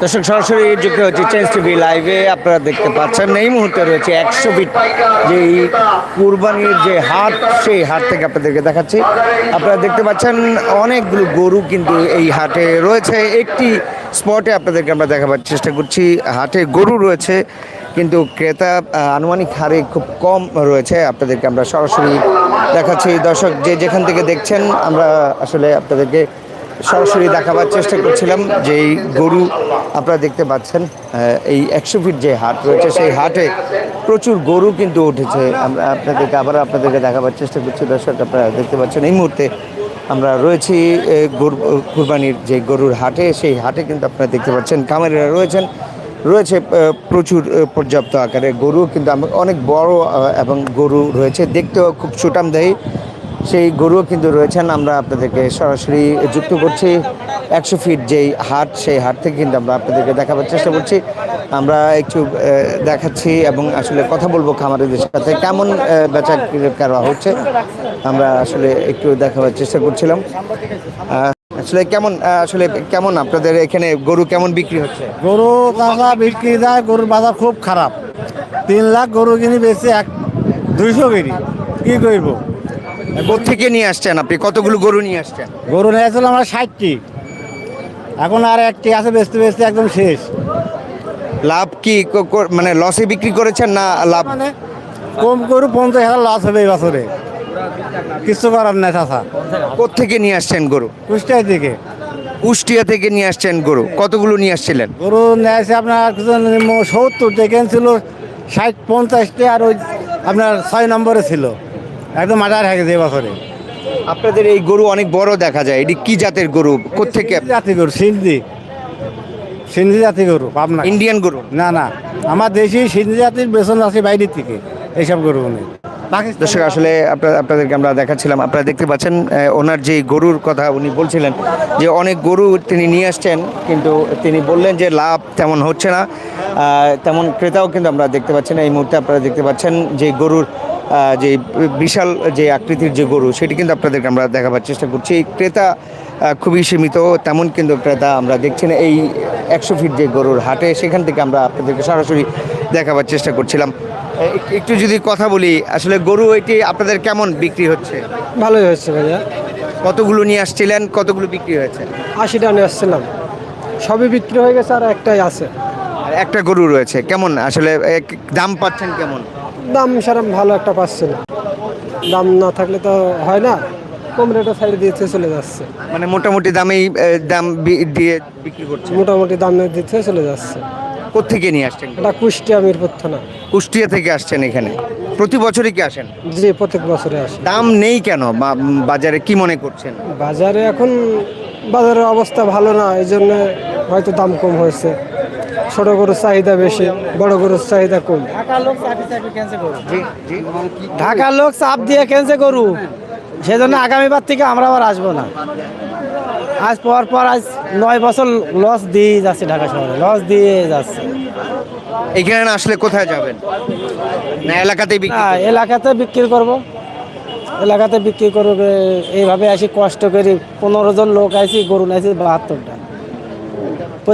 দর্শক, সরাসরি যুক্ত হচ্ছে চেঞ্জ টিভি লাইভে আপনারা দেখতে পাচ্ছেন। এই মুহূর্তে রয়েছে একশো ফিট যে কুরবানির যে হাট, সেই হাট থেকে আপনাদেরকে দেখাচ্ছি। আপনারা দেখতে পাচ্ছেন অনেকগুলো গরু কিন্তু এই হাটে রয়েছে। একটি স্পটে আপনাদেরকে আমরা দেখাবার চেষ্টা করছি। হাটে গরু রয়েছে, কিন্তু ক্রেতা আনুমানিক হারে খুব কম রয়েছে। আপনাদেরকে আমরা সরাসরি দেখাচ্ছি। দর্শক, যে যেখান থেকে দেখছেন, আমরা আসলে আপনাদেরকে সরাসরি দেখাবার চেষ্টা করছিলাম যে এই গরু আপনারা দেখতে পাচ্ছেন এই একশো ফিট যে হাট রয়েছে, সেই হাটে প্রচুর গরু কিন্তু উঠেছে। আমরা আপনাদেরকে আবার আপনাদেরকে দেখাবার চেষ্টা করছি, দর্শক আপনারা দেখতে পাচ্ছেন, এই মুহূর্তে আমরা রয়েছি কুরবানির যে গরুর হাটে, সেই হাটে কিন্তু আপনারা দেখতে পাচ্ছেন কামারিরা রয়েছেন, রয়েছে প্রচুর পর্যাপ্ত আকারে গরু, কিন্তু অনেক বড় এবং গরু রয়েছে, দেখতেও খুব সুটাম দেয় সেই গরুও কিন্তু রয়েছেন। আমরা আপনাদেরকে সরাসরি যুক্ত করছি একশো ফিট যেই হাট, সেই হাট থেকে কিন্তু আমরা আপনাদেরকে দেখাবার চেষ্টা করছি। আমরা একটু দেখাচ্ছি এবং আসলে কথা বলব খামারিদের সাথে। কেমন বেচা করা হচ্ছে? আমরা আসলে একটু দেখাবার চেষ্টা করছিলাম। আসলে কেমন আসলে কেমন আপনাদের এখানে গরু কেমন বিক্রি হচ্ছে? গরু কাঁচা বিক্রি যায় গরুর বাজার খুব খারাপ। তিন লাখ গরু কিনি বেশি এক দুইশো কেজি কি করব থেকে নিয়ে আসছেন আপনি? কতগুলো গরু নিয়ে আসছেন? গরু নিয়েছিল আমরা ষাটটি। এখন আর একটি আছে বেচতে বেচতে একদম শেষ। লাভ কি মানে লসে বিক্রি করেছেন না লাভ? মানে কম গরু পঞ্চাশ হাজার লস হবে এই বছরে। কিছু করার নাই চাষা থেকে নিয়ে আসছেন গরু? কুষ্টিয়ার দিকে। কুষ্টিয়া থেকে নিয়ে আসছেন গরু। কতগুলো নিয়ে আসছিলেন? গরু নিয়েছে আপনার কিছু সত্তরটা ছিল ষাট পঞ্চাশটি আর ওই আপনার ছয় নম্বরে ছিল। একদম মাটার হয়ে গেছে এই বছরে আপনাদের এই গরু অনেক বড় দেখা যায় এটি কি জাতের গরু? কোথেকে জাতি গরু সিন্ধি। সিন্ধি জাতি গরু পাবনা। ইন্ডিয়ান গরু? না না। আমার দেশি সিন্ধি জাতির বেতন আছে বাইরের থেকে এইসব গরু নেই দর্শক আসলে আপনার আপনাদেরকে আমরা দেখাচ্ছিলাম আপনারা দেখতে পাচ্ছেন ওনার যে গরুর কথা উনি বলছিলেন যে অনেক গরু তিনি নিয়ে আসছেন কিন্তু তিনি বললেন যে লাভ তেমন হচ্ছে না। তেমন ক্রেতাও কিন্তু আমরা দেখতে পাচ্ছি না। এই মুহূর্তে আপনারা দেখতে পাচ্ছেন যে গরুর যে বিশাল যে আকৃতির যে গরু সেটি কিন্তু আপনাদেরকে আমরা দেখাবার চেষ্টা করছি। এই ক্রেতা খুবই সীমিত তেমন কিন্তু ক্রেতা আমরা দেখছি না। এই একশো ফিট যে গরুর হাটে সেখান থেকে আমরা আপনাদেরকে সরাসরি দেখাবার চেষ্টা করছিলাম। এক- একটু যদি কথা বলি আসলে গরু এটি আপনাদের কেমন বিক্রি হচ্ছে? ভালোই হয়েছে ভাইয়া। কতগুলো নিয়ে আসছিলেন কতগুলো বিক্রি হয়েছে? আশিটা নিয়ে আসছিলাম। সবই বিক্রি হয়ে গেছে আর একটাই আছে। আর একটা গরু রয়েছে কেমন? আসলে দাম পাচ্ছেন কেমন? দাম সেরকম ভালো একটা পাচ্ছে না। দাম না থাকলে তো হয় না। কম রেটে সাইড দিতে চলে যাচ্ছে। মানে মোটামুটি দামেই দাম দিয়ে বিক্রি করছে। মোটামুটি দাম দিতে চলে যাচ্ছে। কোথেকে নিয়ে আসছেন? এটা কুষ্টিয়া মিরপুর থানা। কুষ্টিয়া থেকে আসছেন এখানে। প্রতি বছরই কি আসেন? জি প্রত্যেক বছরে আসে। দাম নেই কেন? বা- বাজারে কি মনে করছেন? বাজারে এখন বাজারের অবস্থা ভালো না এই জন্য হয়তো দাম কম হয়েছে। ছোট গরুর চাহিদা বেশি বড় গরুর চাহিদা কম। ঢাকার লোক চাপ দিয়ে কেনছে গরু? সেজন্য আগামীবার থেকে আমরা আবার আসব না। আজ পর পর আজ নয় বছর লস দিয়ে যাচ্ছে ঢাকা শহরে লস দিয়ে যাচ্ছে। এখানে আসলে কোথায় যাবেন? না হ্যাঁ এলাকাতে বিক্রি করব। এলাকাতে বিক্রি করব এইভাবে আসি কষ্ট করি পনেরো জন লোক আইছি গরু নাইছি বাহাত্তরটা।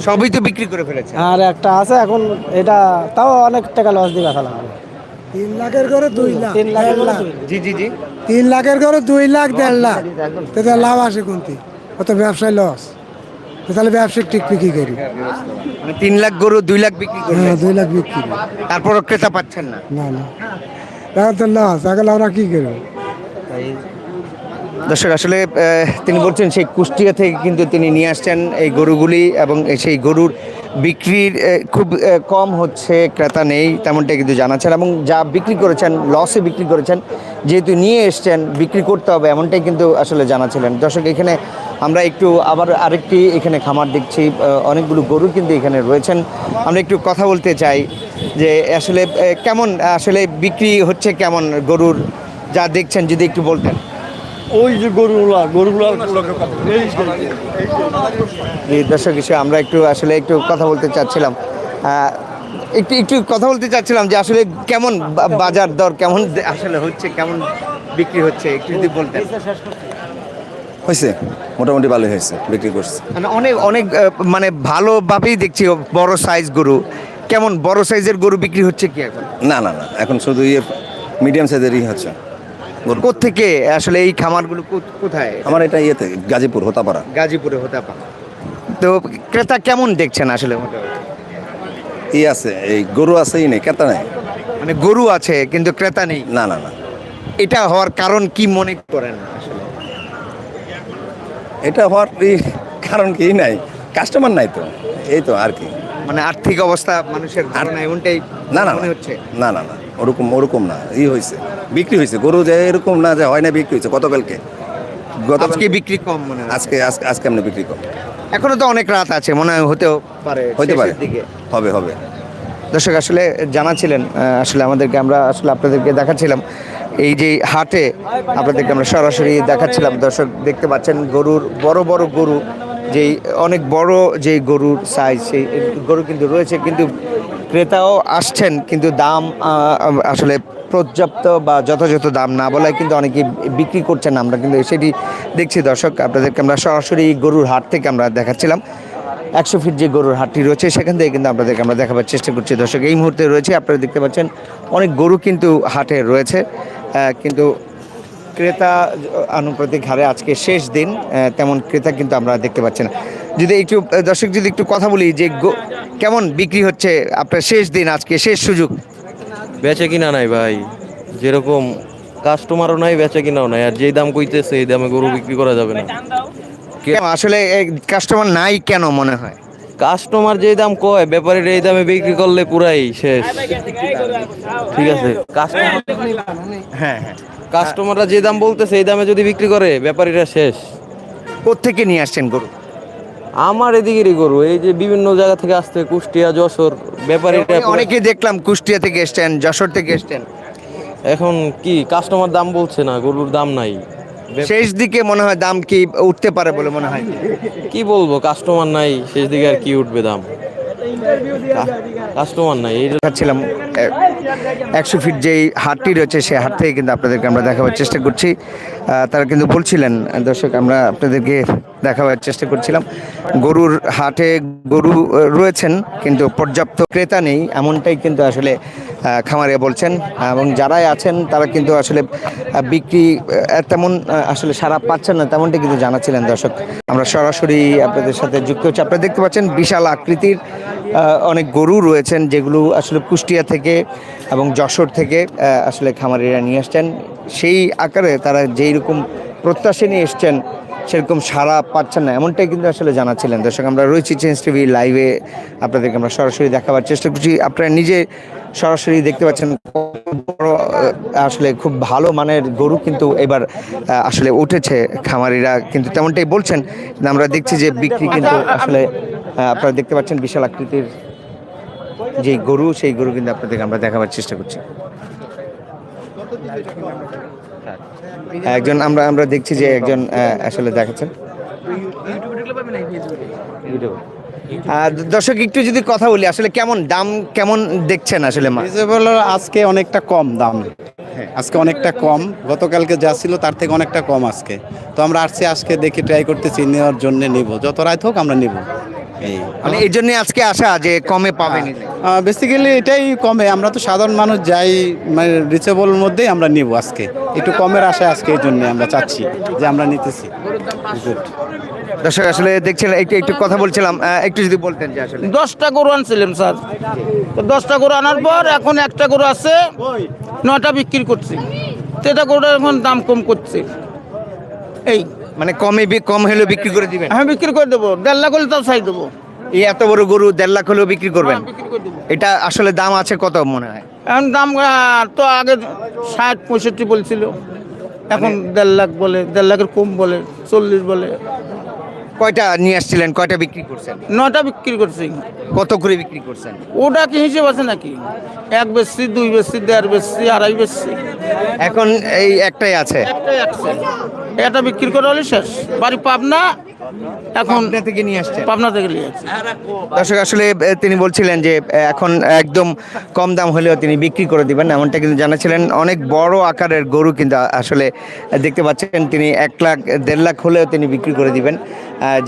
সবই তো বিক্রি করে ফেলেছে। আর একটা আছে এখন এটা তাও অনেক টাকা লস দিয়ে বেচা লাগবে তিন লাখের করে দুই লাখ। তিন লাখ। জি জি জি। তিন লাখের করে দুই লাখ দেড় লাখ। তাতে লাভ আসে কোনটি? কত ব্যবসায় লস তাহলে ব্যবসায়িক টিকপি কি করি। মানে তিন লাখ গরু দুই লাখ বিক্রি করবে হ্যাঁ দুই লাখ বিক্রি করি। তারপরও ক্রেতা পাচ্ছেন না। না না। এখন তো লস এখন আমরা কি করব? দর্শক, আসলে তিনি বলছেন সেই কুষ্টিয়া থেকে কিন্তু তিনি নিয়ে আসছেন এই গরুগুলি এবং সেই গরুর বিক্রির খুব কম হচ্ছে, ক্রেতা নেই তেমনটা কিন্তু জানাচ্ছেন এবং যা বিক্রি করেছেন, লসে বিক্রি করেছেন, যেহেতু নিয়ে এসছেন, বিক্রি করতে হবে এমনটাই কিন্তু আসলে জানাচ্ছিলেন। দর্শক, এখানে আমরা একটু আবার আরেকটি এখানে খামার দেখছি অনেকগুলো গরু কিন্তু এখানে রয়েছেন। আমরা একটু কথা বলতে চাই যে, আসলে কেমন, আসলে বিক্রি হচ্ছে কেমন গরুর, যা দেখছেন যদি একটু বলতেন। ওই যে গরুগুলা গরুগুলা জি দর্শক হিসেবে আমরা একটু আসলে একটু কথা বলতে চাচ্ছিলাম। একটু একটু কথা বলতে চাচ্ছিলাম যে আসলে কেমন বাজার দর কেমন আসলে হচ্ছে কেমন বিক্রি হচ্ছে একটু যদি বলতেন। হয়েছে মোটামুটি ভালোই হয়েছে বিক্রি করছে। মানে অনেক অনেক মানে ভালোভাবেই দেখছি বড় সাইজ গরু। কেমন বড় সাইজের গরু বিক্রি হচ্ছে কি এখন? না না না এখন শুধু ইয়ে মিডিয়াম সাইজেরই হচ্ছে। কোত্থেকে আসলে এই খামারগুলো কোথায়? আমার এটা ইয়েতে গাজীপুর হোতাপাড়া। গাজীপুরে হতে পারে তো ক্রেতা কেমন দেখছেন আসলে ই আছে এই গরু আছে ই নেই কেতা নেই। মানে গরু আছে কিন্তু ক্রেতা নেই। না না না। এটা হওয়ার কারণ কি মনে করেন আসলে? এটা হওয়ার কারণ কি নাই। কাস্টমার নাই তো এই তো আর কি। মানে আর্থিক অবস্থা মানুষের না না না। হচ্ছে? না না না। ওরকম ওরকম না ই হয়েছে বিক্রি হয়েছে। গরু যে এরকম না যে হয় না বিক্রি হয়েছে। গতকালকে। গত আজকে বিক্রি কম মনে হয়। আজকে আজকে আজকে আমরা বিক্রি কম। এখনও তো অনেক রাত আছে মনে হয় হতেও পারে হতে পারে। হবে হবে। দর্শক আসলে জানাছিলেন আসলে আমাদেরকে আমরা আসলে আপনাদেরকে দেখাচ্ছিলাম এই যে হাটে আপনাদেরকে আমরা সরাসরি দেখাচ্ছিলাম। দর্শক দেখতে পাচ্ছেন গরুর বড় বড় গরু যেই অনেক বড় যে গরুর সাইজ সেই গরু কিন্তু রয়েছে কিন্তু ক্রেতাও আসছেন কিন্তু দাম আসলে পর্যাপ্ত বা যথাযথ দাম না বলায় কিন্তু অনেকে বিক্রি করছেন। আমরা কিন্তু সেটি দেখছি। দর্শক, আপনাদেরকে আমরা সরাসরি গরুর হাট থেকে আমরা দেখাচ্ছিলাম। একশো ফিট যে গরুর হাটটি রয়েছে, সেখান থেকে কিন্তু আপনাদেরকে আমরা দেখাবার চেষ্টা করছি। দর্শক, এই মুহূর্তে রয়েছে, আপনারা দেখতে পাচ্ছেন, অনেক গরু কিন্তু হাটে রয়েছে। কিন্তু ক্রেতা আনুপাতিক হারে আজকে শেষ দিন তেমন ক্রেতা কিন্তু আমরা দেখতে পাচ্ছি না। যদি একটু দর্শক, যদি একটু কথা বলি যে কেমন বিক্রি হচ্ছে আপনার শেষ দিন, আজকে শেষ সুযোগ? বেচে কিনা নাই ভাই। যেরকম কাস্টমারও নাই বেচে কিনাও নাই। আর যেই দাম কইতেছে এই দামে গরু বিক্রি করা যাবে না? আসলে কাস্টমার নাই কেন মনে হয়? কাস্টমার যেই দাম কয় ব্যাপারীর এই দামে বিক্রি করলে পুরাই শেষ। ঠিক আছে? কাস্টমার হ্যাঁ হ্যাঁ। কাস্টমাররা যে দাম বলতেছে এই দামে যদি বিক্রি করে ব্যাপারীরা শেষ। কোথেকে নিয়ে আসছেন গরু? আমার এদিকেরই গরু এই যে বিভিন্ন জায়গা থেকে আসতে কুষ্টিয়া যশোর ব্যাপারীরা পুরা- অনেকে দেখলাম কুষ্টিয়া থেকে এসছেন যশোর থেকে এসছেন। এখন কি কাস্টমার দাম বলছে না গরুর দাম নাই। শেষ দিকে মনে হয় দাম কি উঠতে পারে বলে মনে হয়। কি বলব কাস্টমার নাই শেষ দিকে আর কি উঠবে দাম। কাস্টমার নাই এই দেখাচ্ছিলাম একশো ফিট যেই হাটটি রয়েছে সেই হাট থেকে কিন্তু আপনাদেরকে আমরা দেখাবার চেষ্টা করছি। তারা কিন্তু বলছিলেন দর্শক আমরা আপনাদেরকে দেখাবার চেষ্টা করছিলাম। গরুর হাটে গরু রয়েছেন, কিন্তু পর্যাপ্ত ক্রেতা নেই, এমনটাই কিন্তু আসলে খামারে বলছেন। এবং যারাই আছেন, তারা কিন্তু আসলে বিক্রি তেমন আসলে সারা পাচ্ছেন না, তেমনটাই কিন্তু জানাচ্ছিলেন দর্শক। আমরা সরাসরি আপনাদের সাথে যুক্ত হচ্ছি। আপনারা দেখতে পাচ্ছেন, বিশাল আকৃতির অনেক গরু রয়েছেন, যেগুলো আসলে কুষ্টিয়া থেকে এবং যশোর থেকে আসলে খামারিরা নিয়ে আসছেন। সেই আকারে তারা যেই রকম প্রত্যাশা নিয়ে এসছেন সেরকম সারা পাচ্ছেন না, এমনটাই কিন্তু আসলে জানাচ্ছিলেন। দর্শক, আমরা রয়েছি চেঞ্জ টিভি লাইভে আপনাদেরকে আমরা সরাসরি দেখাবার চেষ্টা করছি। আপনারা নিজে সরাসরি দেখতে পাচ্ছেন আসলে খুব ভালো মানের গরু কিন্তু এবার আসলে উঠেছে খামারিরা। কিন্তু তেমনটাই বলছেন, আমরা দেখছি যে বিক্রি কিন্তু আসলে আপনারা দেখতে পাচ্ছেন বিশাল আকৃতির যে গরু, সেই গরু কিন্তু আপনাদেরকে আমরা দেখাবার চেষ্টা করছি। একজন আমরা আমরা দেখছি যে একজন আসলে দেখাচ্ছেন। দর্শক, একটু যদি কথা বলি, আসলে কেমন দাম, কেমন দেখছেন আসলে আজকে অনেকটা কম দাম। আজকে অনেকটা কম। গতকালকে যা ছিল, তার থেকে অনেকটা কম আজকে। তো আমরা আসছি, আজকে দেখি ট্রাই করতেছি, নেওয়ার জন্য নিব। যত রাত হোক, আমরা নিব। মানে এই জন্য আজকে আসা যে কমে পাবেন বেসিক্যালি এটাই কমে। আমরা তো সাধারণ মানুষ যাই মানে রিচেবল মধ্যেই আমরা নিব আজকে। একটু কমের আশায় আজকে এই জন্য আমরা চাচ্ছি যে আমরা নিতেছি. দর্শক আসলে দেখছিলাম একটু একটু কথা বলছিলাম। একটু যদি বলতেন যে আসলে। দশটা গরু আনছিলাম স্যার। তো দশটা গরু আনার পর এখন একটা গরু আছে নয়টা বিক্রি করছি। তো এটা গরুটা এখন দাম কম করছে। এই। মানে কমে বি- কম হলেও বিক্রি করে দিবেন? হ্যাঁ বিক্রি করে দেবো। দেড় লাখ হলে তাও চাই দেবো। এই এত বড় গরু দেড় লাখ হলেও বিক্রি করবেন? দেবো। এটা আসলে দাম আছে কত মনে হয়? এখন দাম তো আগে ষাট পঁয়ষট্টি বলছিল। এখন দেড় লাখ বলে দেড় লাখের কম বলে চল্লিশ বলে। কয়টা নিয়ে আসছিলেন? কয়টা বিক্রি করছেন? নটা বিক্রি করছি। কত করে বিক্রি করছেন? ওটা কি হিসেব আছে নাকি? এক বেশি দুই বেশি দেড় বেশি আড়াই বেশি এখন এই একটাই আছে? একটাই আছে। এটা বিক্রি করে হলে শেষ। বাড়ি পাবনা এখন থেকে নিয়ে আসছেন? পাবনা থেকে নিয়ে আসছি। দর্শক আসলে তিনি বলছিলেন যে এখন একদম কম দাম হলেও তিনি বিক্রি করে দিবেন এমনটা কিন্তু জানাছিলেন অনেক বড় আকারের গরু কিন্তু আসলে দেখতে পাচ্ছেন তিনি এক লাখ দেড় লাখ হলেও তিনি বিক্রি করে দিবেন।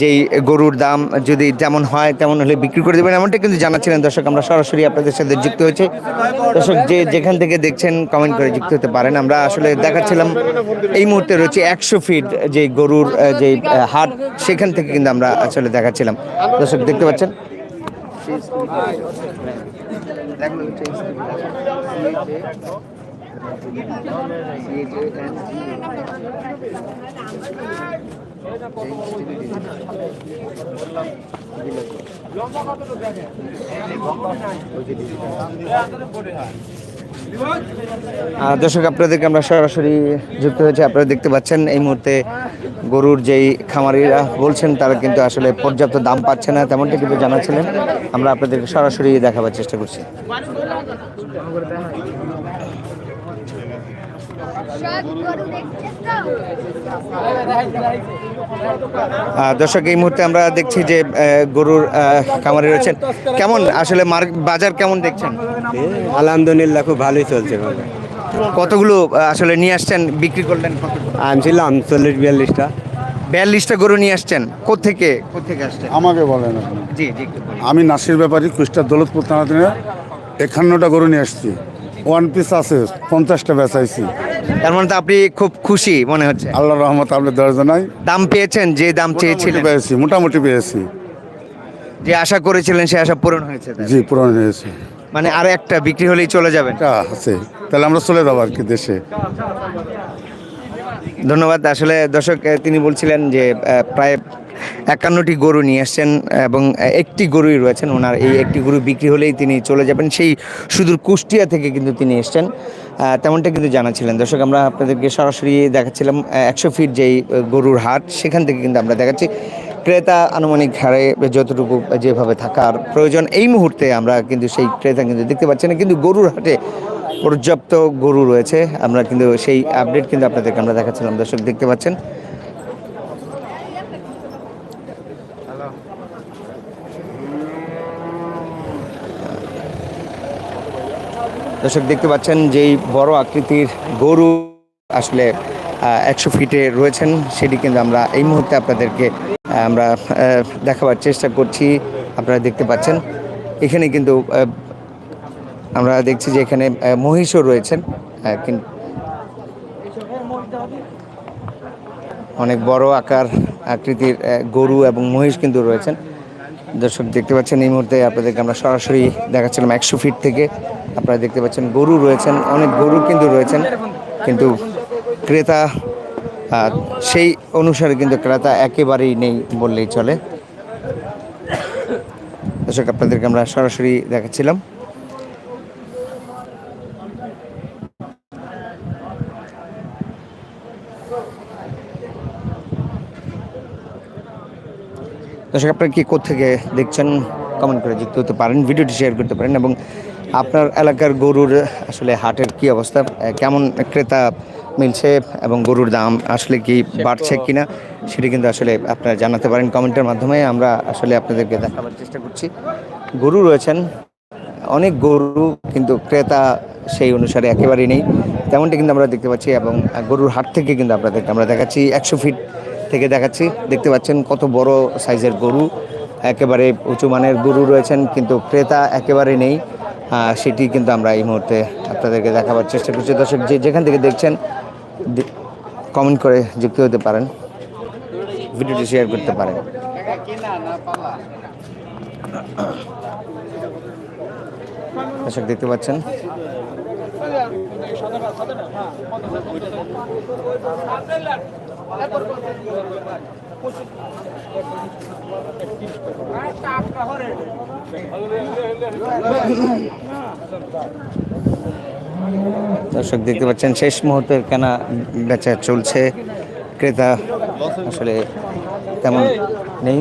যেই গরুর দাম যদি যেমন হয় তেমন হলে বিক্রি করে দেবেন এমনটা কিন্তু জানাচ্ছিলেন। দর্শক আমরা সরাসরি আপনাদের সাথে যুক্ত হয়েছে। দর্শক যে যেখান থেকে দেখছেন কমেন্ট করে যুক্ত হতে পারেন। আমরা আসলে দেখাচ্ছিলাম এই মুহূর্তে রয়েছে একশো ফিট যে গরুর যে হাট সেখান থেকে কিন্তু আমরা আসলে দেখাচ্ছিলাম। দর্শক, দেখতে পাচ্ছেন? দর্শক, আপনাদেরকে আমরা সরাসরি যুক্ত হয়েছে। আপনারা দেখতে পাচ্ছেন এই মুহূর্তে গরুর যেই খামারিরা বলছেন, তারা কিন্তু আসলে পর্যাপ্ত দাম পাচ্ছে না, তেমনটা কিন্তু জানাচ্ছিলেন। আমরা আপনাদেরকে সরাসরি দেখাবার চেষ্টা করছি। দর্শক, এই মুহূর্তে আমরা দেখছি যে গরুর খামারি রয়েছেন। কেমন, আসলে বাজার কেমন দেখছেন? আলহামদুলিল্লাহ, খুব ভালোই চলছে। কতগুলো আসলে নিয়ে আসছেন বিক্রি করলেন আনছিলাম চল্লিশ বিয়াল্লিশটা। বিয়াল্লিশটা গরু নিয়ে আসছেন কোথেকে কোথেকে আসছেন? আমাকে বলেন জি জি আমি নাসির ব্যাপারী কুষ্টার দৌলতপুর থানা থেকে একান্নটা গরু নিয়ে আসছি। ওয়ান পিস আছে পঞ্চাশটা বেচাইছি। তার মানে তো আপনি খুব খুশি মনে হচ্ছে। আল্লাহ রহমত আপনার দরজা নাই দাম পেয়েছেন যে দাম চেয়েছিলেন। পেয়েছি মোটামুটি পেয়েছি। যে আশা করেছিলেন সে আশা পূরণ হয়েছে জি পূরণ হয়েছে। মানে আর একটা বিক্রি হলেই চলে যাবেন। আছে। তাহলে আমরা চলে যাব আর কি দেশে। ধন্যবাদ। আসলে দর্শক তিনি বলছিলেন যে প্রায় একান্নটি গরু নিয়ে আসছেন এবং একটি গরুই রয়েছেন। ওনার এই একটি গরু বিক্রি হলেই তিনি চলে যাবেন। সেই সুদূর কুষ্টিয়া থেকে কিন্তু তিনি এসছেন। তেমনটা কিন্তু জানাচ্ছিলেন। দর্শক আমরা আপনাদেরকে সরাসরি দেখাচ্ছিলাম একশো ফিট যেই গরুর হাট সেখান থেকে কিন্তু আমরা দেখাচ্ছি। ক্রেতা আনুমানিক হারে যতটুকু যেভাবে থাকার প্রয়োজন, এই মুহূর্তে আমরা কিন্তু সেই ক্রেতা কিন্তু দেখতে পাচ্ছি না। কিন্তু গরুর হাটে পর্যাপ্ত গরু রয়েছে। আমরা কিন্তু সেই আপডেট কিন্তু আপনাদেরকে আমরা দেখাচ্ছিলাম। দর্শক, দেখতে পাচ্ছেন? দর্শক, দেখতে পাচ্ছেন যেই বড় আকৃতির গরু আসলে একশো ফিটে রয়েছেন, সেটি কিন্তু আমরা এই মুহূর্তে আপনাদেরকে আমরা দেখাবার চেষ্টা করছি। আপনারা দেখতে পাচ্ছেন। এখানে কিন্তু আমরা দেখছি যে এখানে মহিষও রয়েছেন। অনেক বড় আকার আকৃতির গরু এবং মহিষ কিন্তু রয়েছেন। দর্শক, দেখতে পাচ্ছেন এই মুহূর্তে আপনাদেরকে আমরা সরাসরি দেখাচ্ছিলাম একশো ফিট থেকে। আপনারা দেখতে পাচ্ছেন গরু রয়েছেন, অনেক গরু কিন্তু রয়েছেন। কিন্তু ক্রেতা সেই অনুসারে কিন্তু ক্রেতা একেবারেই নেই বললেই চলে। দর্শক, আপনাদেরকে আমরা সরাসরি দেখাচ্ছিলাম। দর্শক, আপনারা কি কোথেকে দেখছেন কমেন্ট করে যুক্ত হতে পারেন, ভিডিওটি শেয়ার করতে পারেন, এবং আপনার এলাকার গরুর আসলে হাটের কি অবস্থা কেমন ক্রেতা মিলছে এবং গরুর দাম আসলে কি বাড়ছে কিনা সেটি কিন্তু আসলে আপনারা জানাতে পারেন কমেন্টের মাধ্যমে। আমরা আসলে আপনাদেরকে দেখাবার চেষ্টা করছি। গরু রয়েছেন অনেক গরু কিন্তু ক্রেতা সেই অনুসারে একেবারেই নেই। তেমনটি কিন্তু আমরা দেখতে পাচ্ছি এবং গরুর হাট থেকে কিন্তু আপনাদেরকে আমরা দেখাচ্ছি। একশো ফিট থেকে দেখাচ্ছি। দেখতে পাচ্ছেন কত বড় সাইজের গরু। একেবারে উঁচু মানের গরু রয়েছেন কিন্তু ক্রেতা একেবারে নেই। সেটি কিন্তু আমরা এই মুহূর্তে আপনাদেরকে দেখাবার চেষ্টা করছি। দর্শক যে যেখান থেকে দেখছেন কমেন্ট করে যুক্ত হতে পারেন। ভিডিওটি শেয়ার করতে পারেন। দর্শক দেখতে পাচ্ছেন? দর্শক দেখতে পাচ্ছেন শেষ মুহূর্তের কেনা বেচা চলছে। ক্রেতা আসলে তেমন নেই।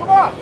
Come on!